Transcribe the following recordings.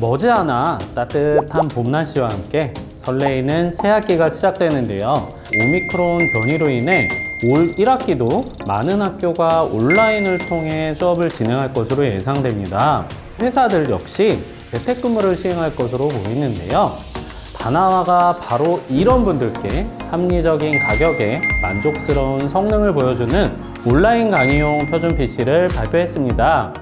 머지않아 따뜻한 봄 날씨와 함께 설레이는 새학기가 시작되는데요. 오미크론 변이로 인해 올 1학기도 많은 학교가 온라인을 통해 수업을 진행할 것으로 예상됩니다. 회사들 역시 재택근무를 시행할 것으로 보이는데요. 다나와가 바로 이런 분들께 합리적인 가격에 만족스러운 성능을 보여주는 온라인 강의용 표준 PC를 발표했습니다.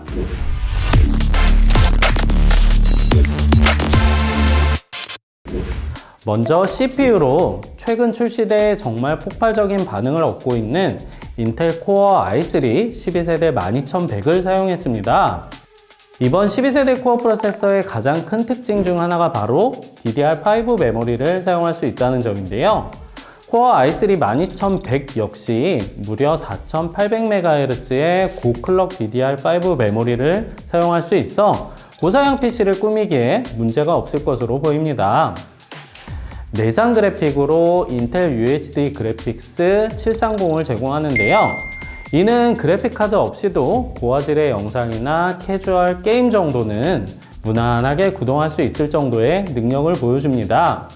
먼저 CPU로 최근 출시돼 정말 폭발적인 반응을 얻고 있는 인텔 코어 i3 12세대 12100을 사용했습니다. 이번 12세대 코어 프로세서의 가장 큰 특징 중 하나가 바로 DDR5 메모리를 사용할 수 있다는 점인데요. 코어 i3 12100 역시 무려 4800MHz의 고클럭 DDR5 메모리를 사용할 수 있어 고사양 PC를 꾸미기에 문제가 없을 것으로 보입니다. 내장 그래픽으로 인텔 UHD 그래픽스 730을 제공하는데요. 이는 그래픽카드 없이도 고화질의 영상이나 캐주얼 게임 정도는 무난하게 구동할 수 있을 정도의 능력을 보여줍니다.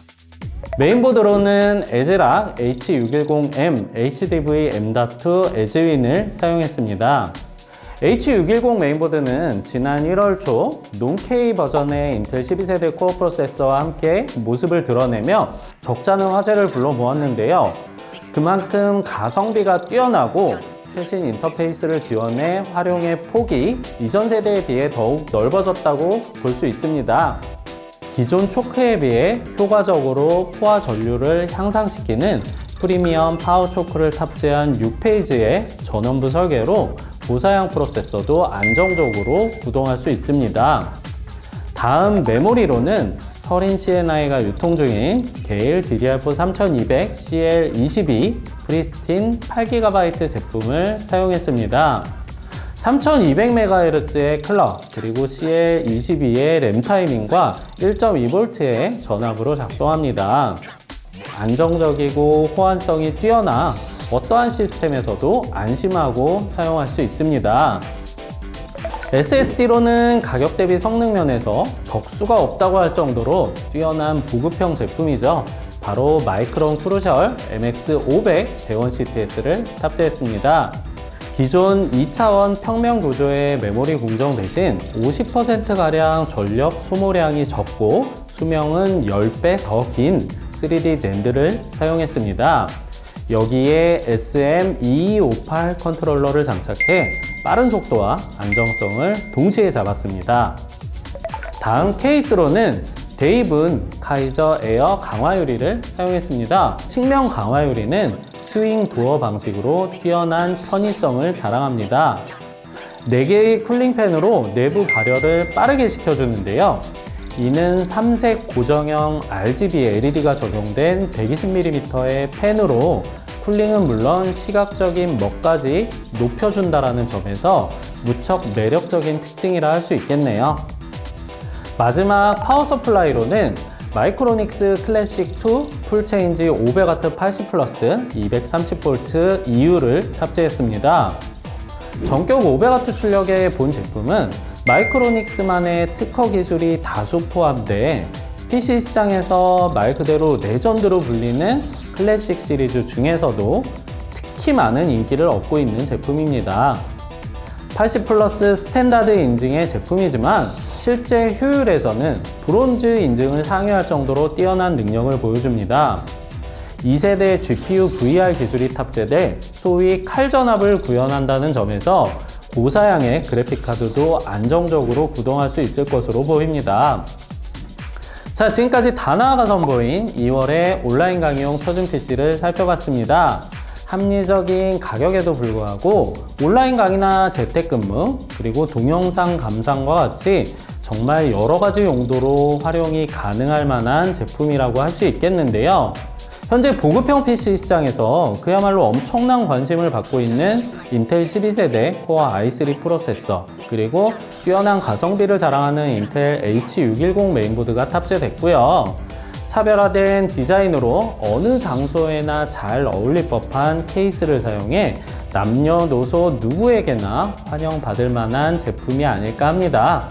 메인보드로는 에즈락 H610M HDV M.2 에즈윈을 사용했습니다. H610 메인보드는 지난 1월 초 논K 버전의 인텔 12세대 코어 프로세서와 함께 모습을 드러내며 적잖은 화제를 불러 모았는데요. 그만큼 가성비가 뛰어나고 최신 인터페이스를 지원해 활용의 폭이 이전 세대에 비해 더욱 넓어졌다고 볼 수 있습니다. 기존 초크에 비해 효과적으로 포화 전류를 향상시키는 프리미엄 파워 초크를 탑재한 6페이지의 전원부 설계로 고사양 프로세서도 안정적으로 구동할 수 있습니다. 다음 메모리로는 서린 CNI가 유통 중인 게일 DDR4 3200 CL22 프리스틴 8GB 제품을 사용했습니다. 3200MHz의 클럭, 그리고 CL22의 램 타이밍과 1.2V의 전압으로 작동합니다. 안정적이고 호환성이 뛰어나 어떠한 시스템에서도 안심하고 사용할 수 있습니다. SSD로는 가격 대비 성능 면에서 적수가 없다고 할 정도로 뛰어난 보급형 제품이죠. 바로 마이크론 크루셜 MX500 대원 CTS를 탑재했습니다. 기존 2차원 평면 구조의 메모리 공정 대신 50%가량 전력 소모량이 적고 수명은 10배 더 긴 3D 낸드를 사용했습니다. 여기에 SM2258 컨트롤러를 장착해 빠른 속도와 안정성을 동시에 잡았습니다. 다음 케이스로는 데이븐 카이저 에어 강화 유리를 사용했습니다. 측면 강화 유리는 스윙 도어 방식으로 뛰어난 편의성을 자랑합니다. 4개의 쿨링팬으로 내부 발열을 빠르게 식혀주는데요. 이는 3색 고정형 RGB LED가 적용된 120mm의 팬으로 쿨링은 물론 시각적인 멋까지 높여준다는 점에서 무척 매력적인 특징이라 할 수 있겠네요. 마지막 파워 서플라이로는 마이크로닉스 클래식 2 풀체인지 500W 80 플러스 230V EU를 탑재했습니다. 전격 500W 출력의 본 제품은 마이크로닉스만의 특허 기술이 다수 포함돼 PC 시장에서 말 그대로 레전드로 불리는 클래식 시리즈 중에서도 특히 많은 인기를 얻고 있는 제품입니다. 80 플러스 스탠다드 인증의 제품이지만 실제 효율에서는 브론즈 인증을 상회할 정도로 뛰어난 능력을 보여줍니다. 2세대 GPU VR 기술이 탑재돼 소위 칼전압을 구현한다는 점에서 고사양의 그래픽카드도 안정적으로 구동할 수 있을 것으로 보입니다. 자, 지금까지 다나아가 선보인 2월의 온라인 강의용 표준 PC를 살펴봤습니다. 합리적인 가격에도 불구하고 온라인 강의나 재택근무, 그리고 동영상 감상과 같이 정말 여러 가지 용도로 활용이 가능할 만한 제품이라고 할 수 있겠는데요. 현재 보급형 PC 시장에서 그야말로 엄청난 관심을 받고 있는 인텔 12세대 코어 i3 프로세서 그리고 뛰어난 가성비를 자랑하는 인텔 H610 메인보드가 탑재됐고요. 차별화된 디자인으로 어느 장소에나 잘 어울릴 법한 케이스를 사용해 남녀노소 누구에게나 환영받을 만한 제품이 아닐까 합니다.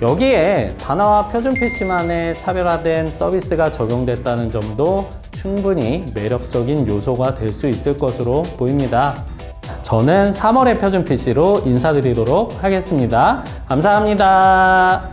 여기에 다나와 표준 PC만의 차별화된 서비스가 적용됐다는 점도 충분히 매력적인 요소가 될 수 있을 것으로 보입니다. 저는 3월의 표준 PC로 인사드리도록 하겠습니다. 감사합니다.